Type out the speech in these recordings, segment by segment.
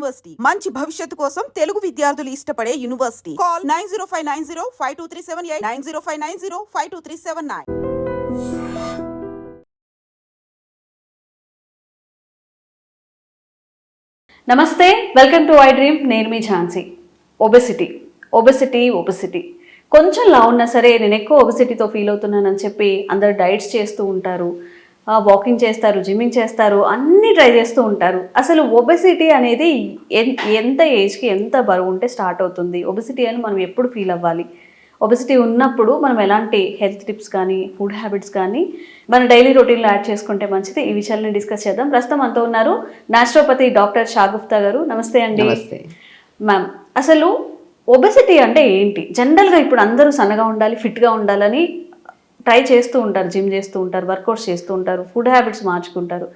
University. మంచి భవిష్యత్తు కోసం తెలుగు విద్యార్థులు ఇష్టపడే university. Call nine zero five nine zero five two three seven eight nine zero five nine zero five two three seven nine. నమస్తే welcome to I dream నేను మీ Jhansi. Obesity. Obesity obesity. కొంచెం లా ఉన్నా సరే నేను ఎక్కువ ఒబెసిటీతో ఫీల్ అవుతున్నానని చెప్పి అందరు డైట్స్ చేస్తూ ఉంటారు. వాకింగ్ చేస్తారు జిమ్మింగ్ చేస్తారు అన్నీ ట్రై చేస్తూ ఉంటారు. అసలు ఒబెసిటీ అనేది ఎంత ఏజ్కి ఎంత బరువు ఉంటే స్టార్ట్ అవుతుంది. ఒబెసిటీ అని మనం ఎప్పుడు ఫీల్ అవ్వాలి? ఒబెసిటీ ఉన్నప్పుడు మనం ఎలాంటి హెల్త్ టిప్స్ కానీ ఫుడ్ హ్యాబిట్స్ కానీ మన డైలీ రొటీన్లో యాడ్ చేసుకుంటే మంచిది. ఈ విషయాలను డిస్కస్ చేద్దాం. ప్రస్తుతం అంతా ఉన్నారు నాచురోపతి డాక్టర్ షాగుప్తా గారు. నమస్తే అండి. నమస్తే. మ్యామ్ అసలు ఒబెసిటీ అంటే ఏంటి? జనరల్గా ఇప్పుడు అందరూ సన్నగా ఉండాలి ఫిట్గా ఉండాలని ట్రై చేస్తూ ఉంటారు జిమ్ చేస్తూ ఉంటారు వర్కౌట్స్ చేస్తూ ఉంటారు ఫుడ్ హ్యాబిట్స్ మార్చుకుంటారు.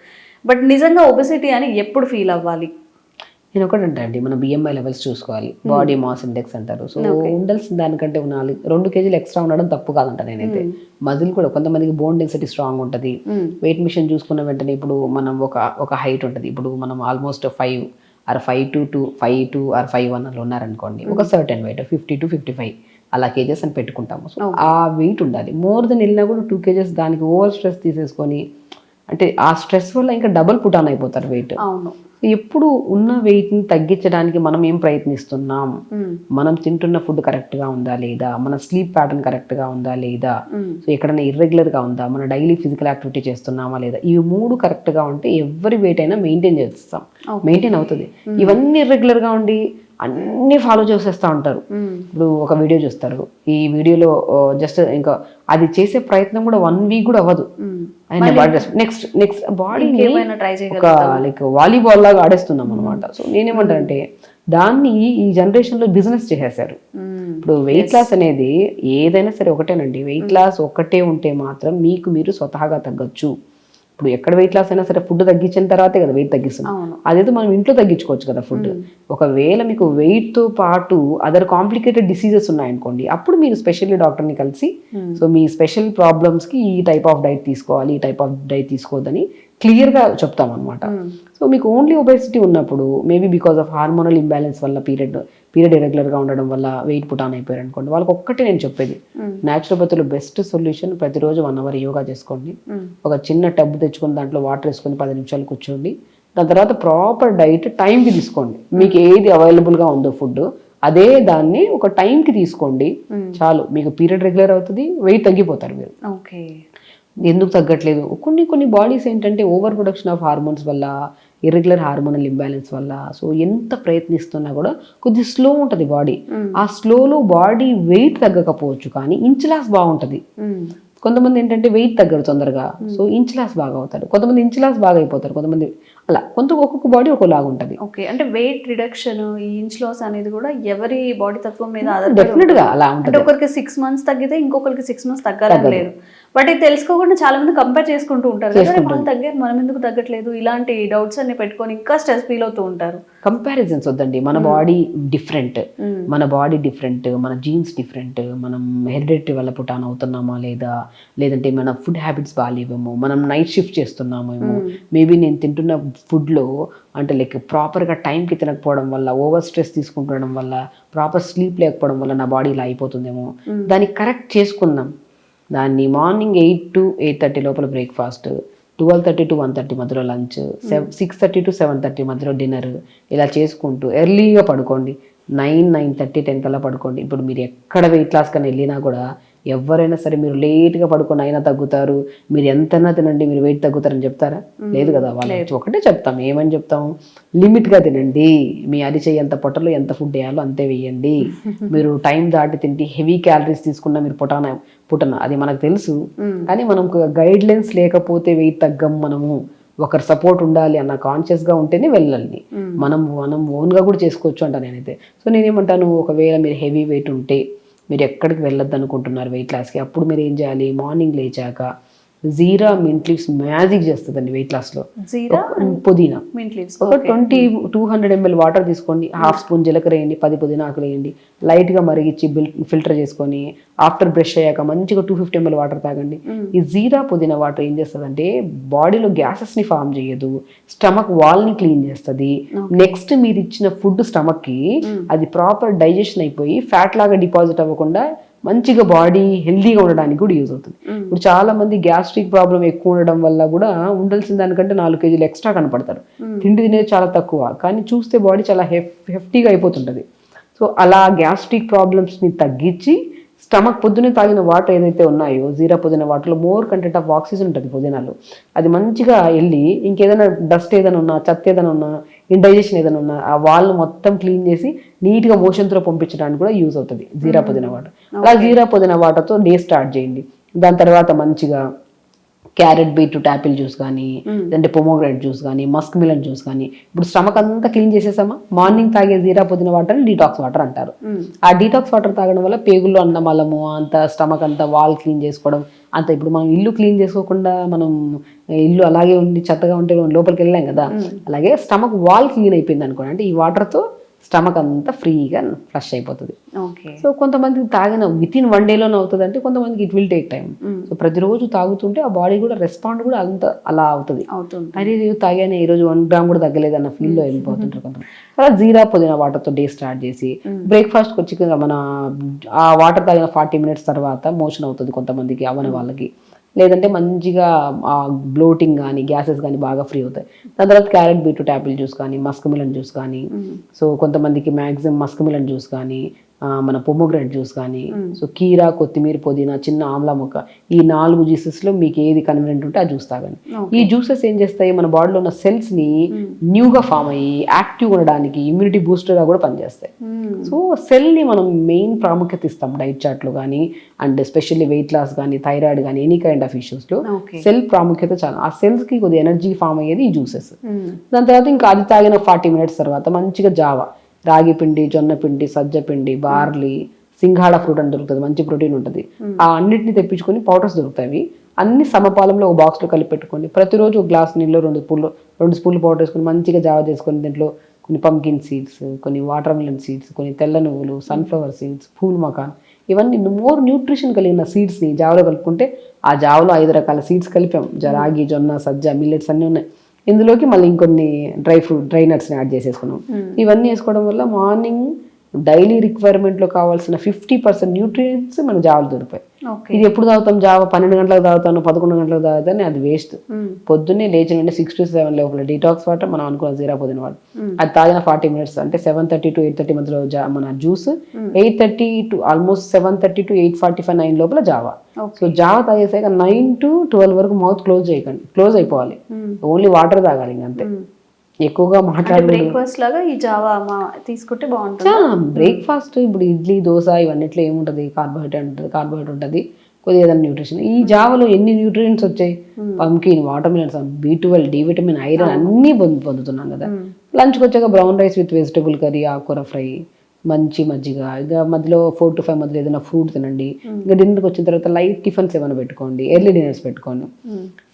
బట్ నిజంగా ఒబెసిటీ అని ఎప్పుడు ఫీల్ అవ్వాలి? నేను ఒకటి అంటే అండి మన బిఎంఐ లెవెల్స్ చూసుకోవాలి. బాడీ మాస్ ఇండెక్స్ అంటారు. సో ఉండాల్సిన దానికంటే నాలుగు రెండు కేజీలు ఎక్స్ట్రా ఉండడం తప్పు కాదంట నేనైతే. మజిల్ కూడా కొంతమందికి బోన్ డెన్సిటీ స్ట్రాంగ్ ఉంటుంది. వెయిట్ మిషన్ చూసుకున్న వెంటనే ఇప్పుడు మనం ఒక ఒక హైట్ ఉంటుంది. ఇప్పుడు మనం almost five or five to two five two or five one అలా ఉన్నారనుకోండి. ఒక certain weight fifty to fifty five అలా కేజెస్ అని పెట్టుకుంటాము. సో ఆ వెయిట్ ఉండాలి. మోర్ దెన్ వెళ్ళినా కూడా టూ కేజెస్ దానికి ఓవర్ స్ట్రెస్ తీసేసుకొని అంటే ఆ స్ట్రెస్ వల్ల ఇంకా డబుల్ పుట్ ఆన్ అయిపోతారు వెయిట్ అవును. ఎప్పుడు ఉన్న వెయిట్ని తగ్గించడానికి మనం ఏం ప్రయత్నిస్తున్నాం. మనం తింటున్న ఫుడ్ కరెక్ట్గా ఉందా లేదా? మన స్లీప్ ప్యాటర్న్ కరెక్ట్గా ఉందా లేదా. సో ఎక్కడైనా ఇర్రెగ్యులర్గా ఉందా? మన డైలీ ఫిజికల్ యాక్టివిటీ చేస్తున్నామా లేదా? ఇవి మూడు కరెక్ట్గా ఉంటే ఎవరి వెయిట్ అయినా మెయింటైన్ చేస్తాం. మెయింటైన్ అవుతుంది. ఇవన్నీ ఇర్రెగ్యులర్గా ఉండి అన్నీ ఫాలో చేసేస్తూ ఉంటారు. ఇప్పుడు ఒక వీడియో చూస్తారు. ఈ వీడియోలో జస్ట్ ఇంకా అది చేసే ప్రయత్నం కూడా వన్ వీక్ కూడా అవ్వదు. ఆయన బాడీ నెక్స్ట్ నెక్స్ట్ బాడీ ఒక లైక్ వాలీబాల్ లాగా ఆడేస్తున్నాం అనమాట సో నేనేమంటానంటే దాన్ని ఈ జనరేషన్లో బిజినెస్ చేసేసారు. ఇప్పుడు వెయిట్ లాస్ అనేది ఏదైనా సరే ఒకటేనండి. వెయిట్ లాస్ ఒకటే ఉంటే మాత్రం మీకు మీరు స్వతహాగా తగ్గొచ్చు. ఇప్పుడు ఎక్కడ వెయిట్ లాస్ అయినా సరే ఫుడ్ తగ్గించిన తర్వాతే కదా వెయిట్ తగ్గిస్తున్నాం అదేదో మనం ఇంట్లో తగ్గించుకోవచ్చు కదా ఫుడ్ ఒకవేళ మీకు weight తో పాటు అదర్ కాంప్లికేటెడ్ డిసీజెస్ ఉన్నాయనుకోండి అప్పుడు మీరు స్పెషల్లీ డాక్టర్ని కలిసి. సో మీ స్పెషల్కి ఈ టైప్ ఆఫ్ డైట్ తీసుకోవాలి ఈ టైప్ ఆఫ్ డైట్ తీసుకోవద్దని క్లియర్గా చెప్తాం అనమాట మ్మ్. సో మీకు ఓన్లీ ఒబెసిటీ ఉన్నప్పుడు maybe because of hormonal imbalance వల్ల పీరియడ్ పీరియడ్ ఇరెగ్యులర్గా ఉండడం వల్ల వెయిట్ పుట్ ఆన్ అయిపోయారు అనుకోండి వాళ్ళకి ఒక్కటే నేను చెప్పేది. న్యాచురోపతిలో బెస్ట్ సొల్యూషన్ ప్రతిరోజు వన్ అవర్ యోగా చేసుకోండి. ఒక చిన్న టబ్ తెచ్చుకొని దాంట్లో వాటర్ వేసుకొని పది నిమిషాలు కూర్చోండి. దాని తర్వాత ప్రాపర్ డైట్ టైంకి తీసుకోండి. మీకు ఏది అవైలబుల్గా ఉందో ఫుడ్ అదే దాన్ని ఒక టైంకి తీసుకోండి. చాలు. మీకు పీరియడ్ రెగ్యులర్ అవుతుంది వెయిట్ తగ్గిపోతారు మీరు. ఓకే. ఎందుకు తగ్గట్లేదు? కొన్ని కొన్ని బాడీస్ ఏంటంటే ఓవర్ ప్రొడక్షన్ ఆఫ్ హార్మోన్స్ వల్ల ఇర్రెగ్యులర్ హార్మోనల్ ఇంబ్యాలెన్స్ వల్ల. సో ఎంత ప్రయత్నిస్తున్నా కూడా కొద్దిగా స్లో ఉంటుంది బాడీ మ్మ్. ఆ స్లోలో బాడీ వెయిట్ తగ్గకపోవచ్చు కానీ ఇంచ్ లాస్ బాగుంటుంది. మ్మ్. కొంతమంది ఏంటంటే వెయిట్ తగ్గరు తొందరగా. సో ఇంచ్ లాస్ బాగా అవుతారు. కొంతమంది ఇంచ్ లాస్ బాగా అయిపోతారు. కొంతమంది అలా కొంత ఒక్కొక్క బాడీ ఒక్కోలాగా ఉంటుంది. ఓకే అంటే వెయిట్ రిడక్షన్ ఈ ఇంచ్ లాస్ అనేది కూడా ఎవరి బాడీ తత్వం మీద ఆధారపడి డెఫినెట్గా అలా ఉంటుంది. ఒకరికి సిక్స్ మంత్స్ తగ్గితే ఇంకొకరికి సిక్స్ మంత్స్ తగ్గాలని లేదు. బట్ ఇది తెలుసుకోకుండా చాలా మంది కంపేర్ చేసుకుంటూ ఉంటారు కదా "అరే, వాళ్ళు తగ్గారు మనం ఎందుకు తగ్గట్లేదు? ఇలాంటి డౌట్స్ అన్ని పెట్టుకొని ఇంకా స్ట్రెస్ ఫీల్ అవుతూ ఉంటారు. కంపారిజన్స్ వద్దండి. మన బాడీ డిఫరెంట్ మ్మ్. మన బాడీ డిఫరెంట్ మన జీన్స్ డిఫరెంట్ మనం హెరిడిటరీ వల్ల పుటాన్ అవుతున్నామా లేదా? లేదంటే మన ఫుడ్ హ్యాబిట్స్ బాగాలేవేమో మనం నైట్ షిఫ్ట్ చేస్తున్నామేమో మేబీ నేను తింటున్న ఫుడ్లో అంటే లైక్ ప్రాపర్గా టైంకి తినకపోవడం వల్ల ఓవర్ స్ట్రెస్ తీసుకుంటుండడం వల్ల ప్రాపర్ స్లీప్ లేకపోవడం వల్ల నా బాడీ ఇలా అయిపోతుందేమో? దాన్ని కరెక్ట్ చేసుకుందాం. దాన్ని morning eight to eight thirty లోపల breakfast twelve thirty to one thirty మధ్యలో lunch seven six thirty to seven thirty మధ్యలో డిన్నర్ ఇలా చేసుకుంటూ ఎర్లీగా పడుకోండి. నైన్ నైన్ థర్టీ టెన్ కల్లా పడుకోండి. ఇప్పుడు మీరు ఎక్కడ వెయిట్ లాస్ కానీ వెళ్ళినా కూడా ఎవరైనా సరే మీరు లేట్గా పడుకొని అయినా తగ్గుతారు. మీరు ఎంతైనా తినండి మీరు వెయిట్ తగ్గుతారని చెప్తారా? లేదు కదా వాళ్ళు ఒకటే చెప్తాం. ఏమని చెప్తాం? లిమిట్గా తినండి. మీ అరిచే ఎంత పొట్టలో ఎంత ఫుడ్ వేయాలో అంతే వేయండి. మీరు టైం దాటి తింటే హెవీ క్యాలరీస్ తీసుకున్నా మీరు పుటాన పుట్టన అది మనకు తెలుసు. కానీ మనం గైడ్ లైన్స్ లేకపోతే వెయిట్ తగ్గం మనము. ఒకరి సపోర్ట్ ఉండాలి అన్న కాన్షియస్గా ఉంటేనే వెళ్ళాలి. మనం మనం ఓన్గా కూడా చేసుకోవచ్చు అంట నేనైతే. సో నేనేమంటాను ఒకవేళ మీరు హెవీ వెయిట్ ఉంటే మీరు ఎక్కడికి వెళ్ళొద్దు అనుకుంటున్నారు వెయిట్ లాస్కి అప్పుడు మీరు ఏం చేయాలి? మార్నింగ్ లేచాక జీరా మింట్ లీవ్స్ మ్యాజిక్ చేస్తుందండి వెయిట్ లాస్లో జీరా పుదీనా. మింట్ లీవ్స్ ఒక twenty two hundred ML water తీసుకోండి హాఫ్ స్పూన్ జీలకర్ర వేయండి పది పుదీనా ఆకులు వేయండి లైట్గా మరిగించి ఫిల్టర్ చేసుకొని ఆఫ్టర్ బ్రష్ అయ్యాక మంచిగా టూ ఫిఫ్టీ ఎంఎల్ వాటర్ తాగండి. ఈ జీరా పుదీనా వాటర్ ఏం చేస్తుందంటే బాడీలో గ్యాసెస్ని ఫామ్ చేయదు స్టమక్ వాల్ని క్లీన్ చేస్తుంది. నెక్స్ట్ మీరు ఇచ్చిన ఫుడ్ స్టమక్కి అది ప్రాపర్ డైజెషన్ అయిపోయి ఫ్యాట్ లాగా డిపాజిట్ అవ్వకుండా మంచిగా బాడీ హెల్దీగా ఉండడానికి కూడా యూజ్ అవుతుంది. ఇప్పుడు చాలా మంది గ్యాస్ట్రిక్ ప్రాబ్లం ఎక్కువ ఉండడం వల్ల కూడా ఉండాల్సిన దానికంటే నాలుగు కేజీలు ఎక్స్ట్రా కనపడతారు. తిండి తినేది చాలా తక్కువ. కానీ చూస్తే బాడీ చాలా హెఫ్ హెఫ్టీగా అయిపోతుంటుంది. సో అలా గ్యాస్ట్రిక్ ప్రాబ్లమ్స్ని తగ్గించి స్టమక్ పొద్దునే తాగిన వాటర్ ఏదైతే ఉన్నాయో జీరా పుదీనా వాటర్లో మోర్ కంటెంట్ ఆఫ్ ఆక్సిజన్ ఉంటుంది పుదీనాలో. అది మంచిగా వెళ్ళి ఇంకేదైనా డస్ట్ ఏదైనా ఉన్నా చెత్త ఏదైనా ఉన్నా ఇండైజెషన్ ఏదైనా ఉన్నా ఆ వాల్ మొత్తం క్లీన్ చేసి నీట్గా మోషన్తో పంపించడానికి కూడా యూజ్ అవుతుంది జీరా పుదీనా వాటర్. అలా జీరా పుదీనా వాటర్తో డే స్టార్ట్ చేయండి. దాని తర్వాత మంచిగా క్యారెట్ బీట్రూట్ యాపిల్ జ్యూస్ కానీ లేదంటే పొమోగ్రాట్ జ్యూస్ కానీ మస్క్ మిలన్ జ్యూస్ కానీ ఇప్పుడు స్టమక్ అంతా క్లీన్ చేసేసామా? మార్నింగ్ తాగే జీరా పుదీనా వాటర్ డీటాక్స్ వాటర్ అంటారు. ఆ డీటాక్స్ వాటర్ తాగడం వల్ల పేగుల్లో అన్నమలము అంత స్టమక్ అంతా వాల్ క్లీన్ చేసుకోవడం అంత ఇప్పుడు మనం ఇల్లు క్లీన్ చేసుకోకుండా మనం ఇల్లు అలాగే ఉండి చెత్తగా ఉంటే లోపలికి వెళ్ళాం కదా? అలాగే స్టమక్ వాల్ క్లీన్ అయిపోయింది అనుకోండి. అంటే ఈ వాటర్తో స్టమక్ అంతా ఫ్రీగా ఫ్లష్ అయిపోతుంది. ఓకే. సో కొంతమందికి తాగిన విత్ ఇన్ వన్ డేలోనే అవుతుంది అంటే కొంతమందికి it will take time so ప్రతిరోజు తాగుతుంటే ఆ బాడీ కూడా రెస్పాండ్ కూడా అంత అలా అవుతుంది. అరే తాగానే ఈ రోజు వన్ గ్రామ్ కూడా తగ్గలేదు అన్న ఫీల్లో వెళ్ళిపోతుంటారు కొంతమంది. అలా జీరా పుదీనా వాటర్తో డే స్టార్ట్ చేసి బ్రేక్ఫాస్ట్కి వచ్చి మన ఆ వాటర్ తాగిన ఫార్టీ మినిట్స్ తర్వాత మోషన్ అవుతుంది కొంతమందికి అవని వాళ్ళకి. లేదంటే మంచిగా బ్లోటింగ్ కానీ గ్యాసెస్ కానీ బాగా ఫ్రీ అవుతాయి. దాని తర్వాత క్యారెట్ బీట్రూట్ యాపిల్ జ్యూస్ కానీ మస్క్ మిలన్ జ్యూస్ కానీ సో కొంతమందికి మ్యాక్సిమం మస్క్ మిలన్ జ్యూస్ కానీ మన పొమోగ్రెట్ జ్యూస్ కానీ సో కీరా కొత్తిమీర పుదీనా చిన్న ఆమ్లా ముక్క ఈ నాలుగు జ్యూసెస్లో మీకు ఏది కన్వీనియంట్ ఉంటే ఆ జ్యూస్ తాగండి. ఈ జ్యూసెస్ ఏం చేస్తాయి? మన బాడీలో ఉన్న సెల్స్ని న్యూగా ఫామ్ అయ్యి యాక్టివ్ ఉండడానికి ఇమ్యూనిటీ బూస్టర్గా కూడా పనిచేస్తాయి. సో సెల్ని మనం మెయిన్ ప్రాముఖ్యత ఇస్తాం డైట్ చార్ట్లో కానీ అండ్ ఎస్పెషల్లీ వెయిట్ లాస్ కానీ థైరాయిడ్ కానీ ఎనీ కైండ్ ఆఫ్ ఇష్యూస్లో సెల్ ప్రాముఖ్యత చాలా ఆ సెల్స్కి కొద్దిగా ఎనర్జీ ఫామ్ అయ్యేది ఈ జ్యూసెస్ దాని తర్వాత ఇంకా అది తాగిన ఫార్టీ మినిట్స్ తర్వాత మంచిగా జావా. రాగి పిండి జొన్న పిండి సజ్జ పిండి బార్లీ సింఘాడ ఫ్రూట్ అని దొరుకుతుంది. మంచి ప్రోటీన్ ఉంటుంది. ఆ అన్నిటిని తెప్పించుకొని పౌడర్స్ దొరుకుతాయి. అన్ని సమపాలంలో ఒక బాక్స్లో కలిపి పెట్టుకోండి ప్రతిరోజు ఒక గ్లాస్ నీళ్ళు రెండు స్పూన్లు రెండు స్పూన్లు పౌడర్ వేసుకొని మంచిగా జావ చేసుకొని దీంట్లో కొన్ని పంకిన్ సీడ్స్ కొన్ని వాటర్ మిలన్ సీడ్స్ కొన్ని తెల్ల నువ్వులు సన్ఫ్లవర్ సీడ్స్ పూల్ మకాన్ ఇవన్నీ మోర్ న్యూట్రిషన్ కలిగిన సీడ్స్ని జావలో కలుపుకుంటే ఆ జావలో ఐదు రకాల సీడ్స్ కలిపాం. రాగి జొన్న సజ్జ మిల్లెట్స్ అన్నీ ఉన్నాయి. ఇందులోకి మళ్ళీ ఇంకొన్ని డ్రై ఫ్రూట్ డ్రై నట్స్ని యాడ్ చేసేసుకున్నాం. ఇవన్నీ వేసుకోవడం వల్ల మార్నింగ్ డైలీ రిక్వైర్మెంట్లో కావాల్సిన ఫిఫ్టీ పర్సెంట్ న్యూట్రియంట్స్ మన జావలు దొరికాయి ఇది ఎప్పుడు తాగుతాం? జావ పన్నెండు గంటలకు తాగుతాను పదకొండు గంటలకు తాగుతాను అది వేస్ట్ పొద్దున్నే లేచిన వెంటనే సిక్స్ టు సెవెన్ లోపల డీటాక్స్ వాటర్ మనం అనుకున్న జీరా పొద్దున వాటర్ అది తాగిన ఫార్టీ మినిట్స్ అంటే seven thirty to eight thirty మధ్యలో జా- మన juice eight thirty to almost seven thirty to eight forty five nine లోపల జావా. సో జావా తాగేసాక నైన్ టు ట్వెల్వ్ వరకు మౌత్ క్లోజ్ చేయకండి. క్లోజ్ అయిపోవాలి. ఓన్లీ వాటర్ తాగాలి ఇంక అంతే. ఎక్కువగా మాట్లాడలేదు. బ్రేక్ఫాస్ట్ లాగా ఈ జావా మా తీసుకుంటే బాగుంటుంది? బ్రేక్ఫాస్ట్ ఇప్పుడు ఇడ్లీ దోశ ఇవన్నిట్లో ఏముంటుంది? కార్బోహైడ్రేట్ ఉంటుంది కార్బోహైడ్రేట్ ఉంటుంది. కొద్దిగా ఏదైనా న్యూట్రిషన్ ఈ జావలో ఎన్ని న్యూట్రియంట్స్ వచ్చాయి? Pumpkin watermelons B twelve D vitamin iron అన్నీ పొందు పొందుతున్నాం కదా. లంచ్కి వచ్చాక brown rice with vegetable curry ఆకుకూర ఫ్రై మంచి మజ్జిగ ఇక మధ్యలో ఫోర్ టు ఫైవ్ మధ్యలో ఏదైనా ఫ్రూట్ తినండి. ఇంకా డిన్నర్కి వచ్చిన తర్వాత లైట్ టిఫిన్స్ ఏమైనా పెట్టుకోండి ఎర్లీ డిన్నర్స్ పెట్టుకోండి.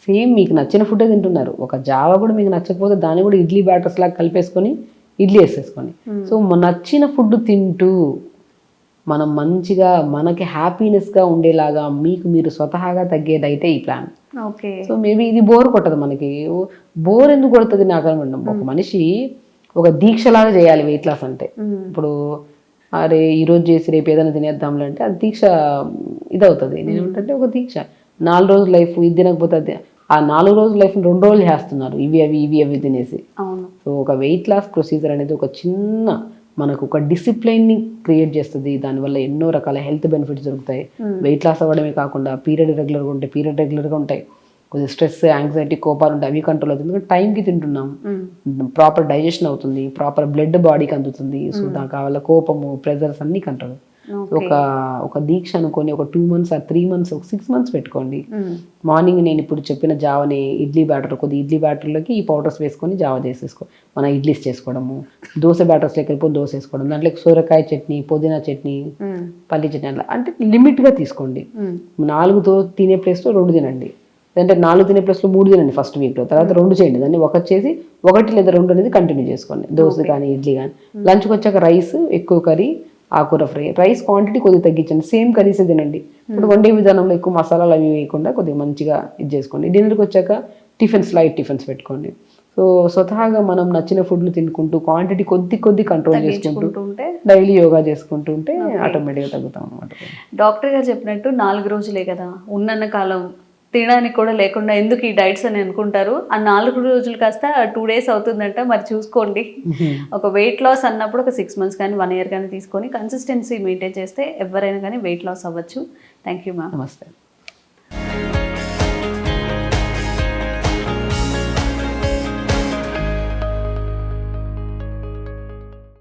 సేమ్ మీకు నచ్చిన ఫుడ్ తింటున్నారు. ఒక జావా కూడా మీకు నచ్చకపోతే దాన్ని కూడా ఇడ్లీ బ్యాటర్స్ లాగా కలిపేసుకొని ఇడ్లీ వేసేసుకొని. సో నచ్చిన ఫుడ్ తింటూ మనం మంచిగా మనకి హ్యాపీనెస్గా ఉండేలాగా మీకు మీరు స్వతహాగా తగ్గేదైతే ఈ ప్లాన్. ఓకే. సో మేబీ ఇది బోర్ కొట్టదు మనకి. బోర్ ఎందుకు కొడుతుంది నాకు అనుకుంటాం ఒక మనిషి ఒక దీక్షలాగా చేయాలి వెయిట్ లాస్ అంటే. ఇప్పుడు అరే ఈరోజు చేసి రేపు ఏదైనా తినేద్దాంలే అంటే అది దీక్ష ఇదవుతుంది. నేనేమంటే ఒక దీక్ష. నాలుగు రోజుల లైఫ్ ఇది తినకపోతే అది ఆ నాలుగు రోజుల లైఫ్ రెండు రోజులు చేస్తున్నారు. ఇవి అవి ఇవి అవి తినేసి. సో ఒక వెయిట్ లాస్ ప్రొసీజర్ అనేది ఒక చిన్న మనకు ఒక డిసిప్లైన్ని క్రియేట్ చేస్తుంది. దానివల్ల ఎన్నో రకాల హెల్త్ బెనిఫిట్స్ దొరుకుతాయి. వెయిట్ లాస్ అవ్వడమే కాకుండా పీరియడ్ రెగ్యులర్గా ఉంటాయి పీరియడ్ రెగ్యులర్గా ఉంటాయి. కొద్దిగా స్ట్రెస్ యాంగ్జైటీ కోపాలు ఉంటాయి. అవి కంట్రోల్ అవుతుంది. ఎందుకంటే టైంకి తింటున్నాం. ప్రాపర్ డైజెషన్ అవుతుంది. ప్రాపర్ బ్లడ్ బాడీకి అందుతుంది. సో దాని కావాల కోపము ప్రెజర్స్ అన్నీ కంట్రోల్ ఒక ఒక దీక్ష అనుకొని ఒక టూ మంత్స్ ఆ త్రీ మంత్స్ ఒక సిక్స్ మంత్స్ పెట్టుకోండి. మార్నింగ్ నేను ఇప్పుడు చెప్పిన జావని ఇడ్లీ బ్యాటర్ కొద్ది ఇడ్లీ బ్యాటర్లోకి ఈ పౌడర్స్ వేసుకొని జావ చేసేసుకో మన ఇడ్లీస్ చేసుకోవడము. దోశ బ్యాటర్స్ వెళ్ళిపోయి దోశ వేసుకోవడం దాంట్లో సూరకాయ చట్నీ పుదీనా చట్నీ పల్లి చట్నీ అట్లా అంటే లిమిట్గా తీసుకోండి. నాలుగుతో తినే ప్లేస్లో రెండు తినండి. అంటే నాలుగు తినే ప్లస్లో మూడు తినండి ఫస్ట్ వీక్లో తర్వాత రెండు చేయండి. దాన్ని ఒకటి చేసి ఒకటి లేదా రెండు అనేది కంటిన్యూ చేసుకోండి. దోశ కానీ ఇడ్లీ కానీ. లంచ్కి వచ్చాక రైస్ ఎక్కువ కర్రీ ఆకుకూర ఫ్రై. రైస్ క్వాంటిటీ కొద్దిగా తగ్గించండి. సేమ్ కర్రీసే తినండి. ఇప్పుడు వండే విధానంలో ఎక్కువ మసాలాలు అవి వేయకుండా కొద్దిగా మంచిగా ఇది చేసుకోండి. డిన్నర్కి వచ్చాక టిఫిన్స్ లైట్ టిఫిన్స్ పెట్టుకోండి. సో స్వతహాగా మనం నచ్చిన ఫుడ్లు తినుకుంటూ క్వాంటిటీ కొద్ది కొద్ది కంట్రోల్ చేసుకుంటూ ఉంటే డైలీ యోగా చేసుకుంటూ ఉంటే ఆటోమేటిక్గా తగ్గుతాం అనమాట డాక్టర్ గారు చెప్పినట్టు నాలుగు రోజులే కదా ఉన్నన్న కాలం తినడానికి కూడా లేకుండా ఎందుకు ఈ డైట్స్ అని అనుకుంటారు? ఆ నాలుగు రోజులు కాస్త టూ డేస్ అవుతుందంట మరి చూసుకోండి. ఒక వెయిట్ లాస్ అన్నప్పుడు ఒక సిక్స్ మంత్స్ కానీ వన్ ఇయర్ కానీ తీసుకొని కన్సిస్టెన్సీ మెయింటైన్ చేస్తే ఎవరైనా కానీ వెయిట్ లాస్ అవ్వచ్చు. థ్యాంక్ యూ మ్యామ్ నమస్తే.